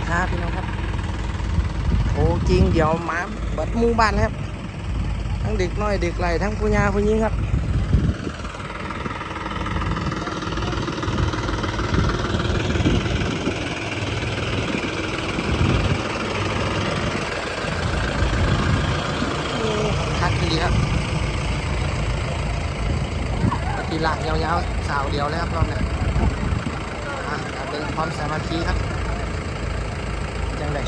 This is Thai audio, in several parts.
ดีครับพี่น้องครับ โอ้จริงเดี๋ยวมาเบิดมู่บ้านครับ ทั้งเด็กน้อยเด็กไหลทั้งผู้ยาผู้หญิงครับคักดีครับปฏิหลังยาวๆสาวเดียวเลยครับรอบเนี้ยอะการเดินความสามัคคีครับังได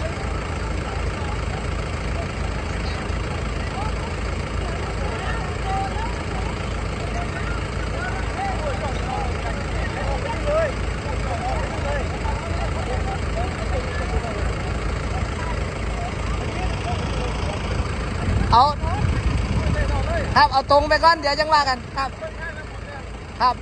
เอาครับเอาตรงไปก่อน เดี๋ยวจังว่ากันครับ ครับ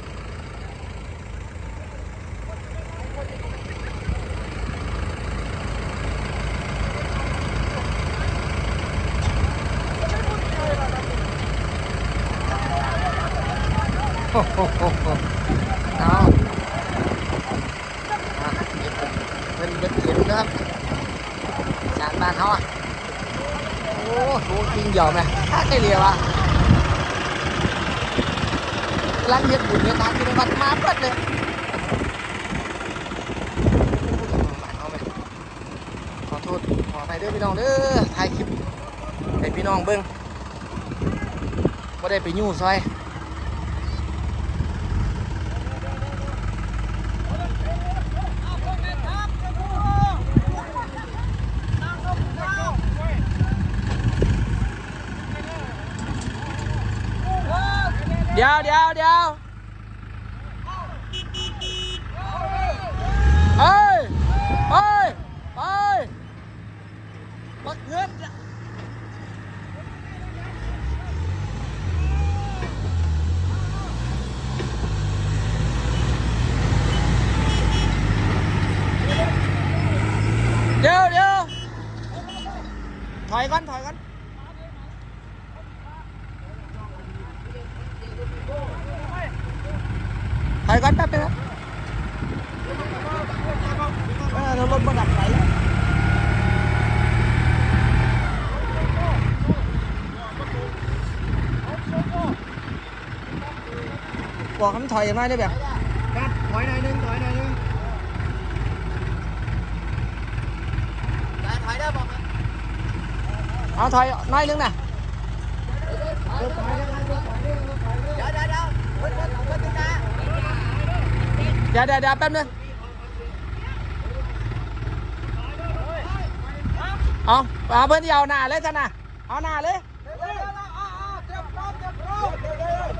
โอ้โหโอ้โห เอาอะเป็นเป็นเข็มนะครับจานบ้านเขาอะโอ้โหจริงเหยอมไหมถ้าใครเรียวอะร้านเฮ็ดบุญเนี่ยทานที่วัดมาเปิดเลยขอโทษขอไปเด้อพี่น้องเด้อถ่ายคลิปให้พี่น้องเบิ้งบ่ได้ไปยู่ซอย เดี๋ยวเดี๋ยวเดี๋ยวเฮ้ยเฮ้ยเฮ้ยบักเงินเดี๋ยวเดี๋ยวถอยก่อนถอยก่อน ถอยก่อนแป๊บนึงครับเออเรารถมาดับไหล บอกคำถอยมาได้แบบกัดถอยหน่อยหนึงถอยหน่อยหนึงถอยได้บอกเอาถอยน้อยนึงนะเดี๋ยวถอยเดี๋ยวถอยเดี๋ยวถอยเดี๋ยวเดี๋ยวเดี๋ยวเพิ่นเพิ่นเพิ่นจะเดี๋ยวเดี๋ยวเดี๋ยวแป๊บนึงเอาเอาเพื่อนที่เอาหน้าเลยท่านน่ะเอาหน้าเลยเดี๋ยวเดี๋ยวเดี๋ยวอ่าอ่าเตรียมพร้อมเตรียมพร้อมเดี๋ยวเ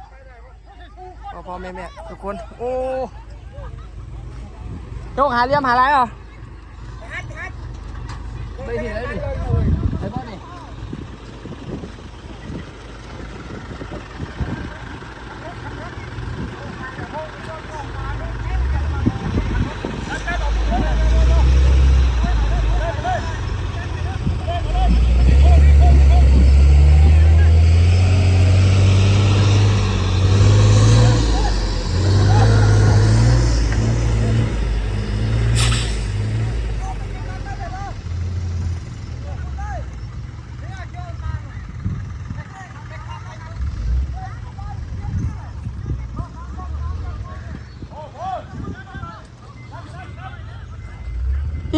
พ่อพ่อแม่แม่ทุกคน โอ้โยกหาเลี้ยมหาอะไรเหรอไปที่ไหนดิไปบ้านนี่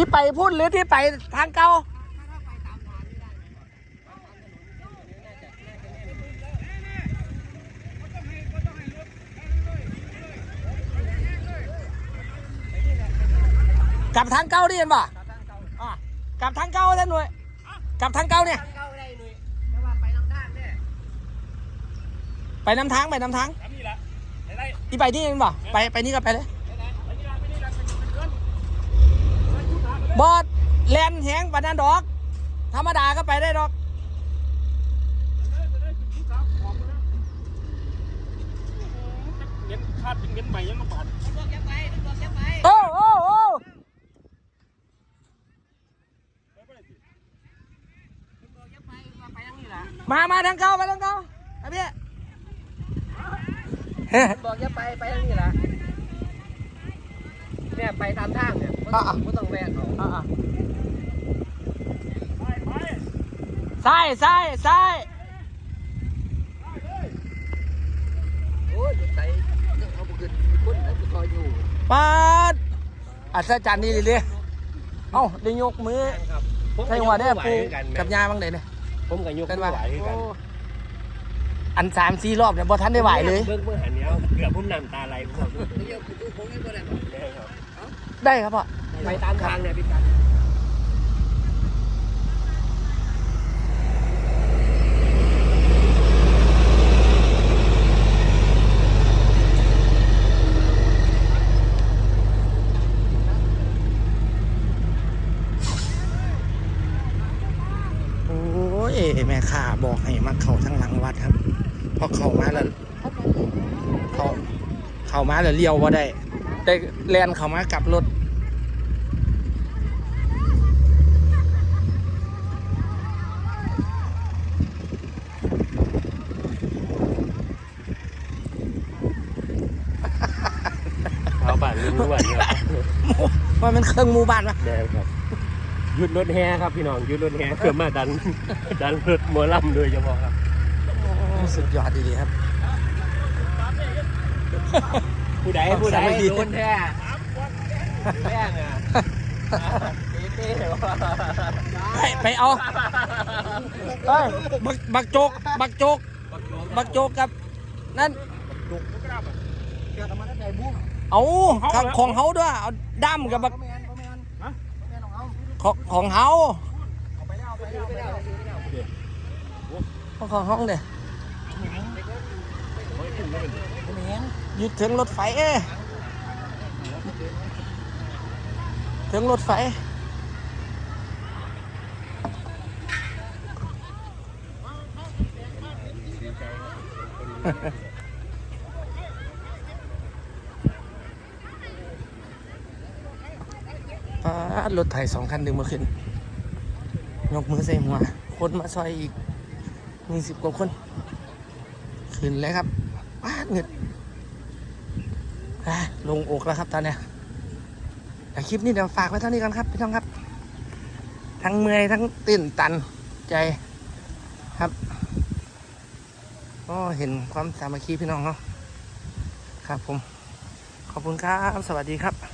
ที่ไปพูดหรือที่ไปทางเก่ากลับทางเก่าดิเห็นป่ะอะกลับทางเก่าท่านหน่วยกลับทางเก่าเนี่ยเข้าได้หนุ่ยแต่ว่าไปทางด้านเนี่ยไปนำทางไปนำทางนี่แหละได้ที่ไปที่นี่เห็นป่ะไปไปนี่ก็ไปเลย ไปนี่ละไปนี่ละเป็นเป็นเพื่อนไปชุดไหน บอดแลนแหงปานนันดอก ธรรมดาก็ไปได้ดอก เงินคาดเป็นเงินใหม่ยังมาบาทโอ้โอ้โอ้มามาทางเก่ามาทางเก่าไอ้พี่เฮ้ยบอกจะไป ไปทางนี้ล่ะ เนี่ยไปตามทางเนี่ยไม่ต้องไม่ต้องแวะเขาอะซ้ายซ้ายซ้ายโอ้ยใจยังเอาบุกขึ้นคนนั้นก็คอยอยู่ปาดอัศจรรย์นี่เลยเอ้าได้ยกมือครับใช่หัวได้อปูกับยาบ้างเลยเนี่ย ผมกับยกกันไม่ว่าไหวคือกันอันสามสี่รอบเนี่ยบ่ทันได้ไหวเลย เบิ่งเบิ่งหันเนี้ยเกือบพุ่มน้ำตาไหลผมบอกเดี๋ยวกูคงไม่ได้ได้ครับ ได้ครับพ่อไปตามทางเนี่ยพี่กันโอ้ยแม่ข้าบอกให้มาเข้าทางหลังวัดครับพอเข้ามาแล้วเขาเข้ามาแล้วเลี้ยวว่าได้ ได้แลนเข้ามากลับรถ เอาบ้านรู้ว่าเนี่ยครับว่ามันเครื่องหมูบ้านปะได้ครับหยุดรถแห่ครับพี่น้องหยุดรถแห่เพื่อมาดัน ดันรถหมอลำโดยเฉพาะครับสุดยอดดีๆครับ ผู้ใดผู้ใดสามัคคีโดนแท้แม่งอะเต้ๆว่าไปไปเอาเฮ้ยบักบักโจกบักโจกบักโจกกับ นั่นเกี่ยวกับมันใจบุ้ง เอาครับของเขาด้วยเอาด้ามกับบักเขาไม่งั้นเขาไม่งั้นฮะเขาไม่งั้นของเขาของของเขาเอาไปแล้วเอาไปแล้วเอาไปแล้วเอาไปแล้วของของห้องเด้เขาไม่งั้นหยุดถึงรถไฟเอ้ยถึงรถไฟ ปารถไถสองคันดึงมาขึ้น ยกมือใส่หัว คนมาซอยอีกมีสิบกว่าคน ขึ้นเลยครับปาดเงิดลงอกแล้วครับตอนเนี้ยแต่คลิปนี้เดี๋ยวฝากไว้เท่านี้กันครับพี่น้องครับ ทั้งเมื่อยทั้งตื่นตันใจครับก็เห็นความสามัคคีพี่น้องเนาะครับผม ขอบคุณครับ สวัสดีครับ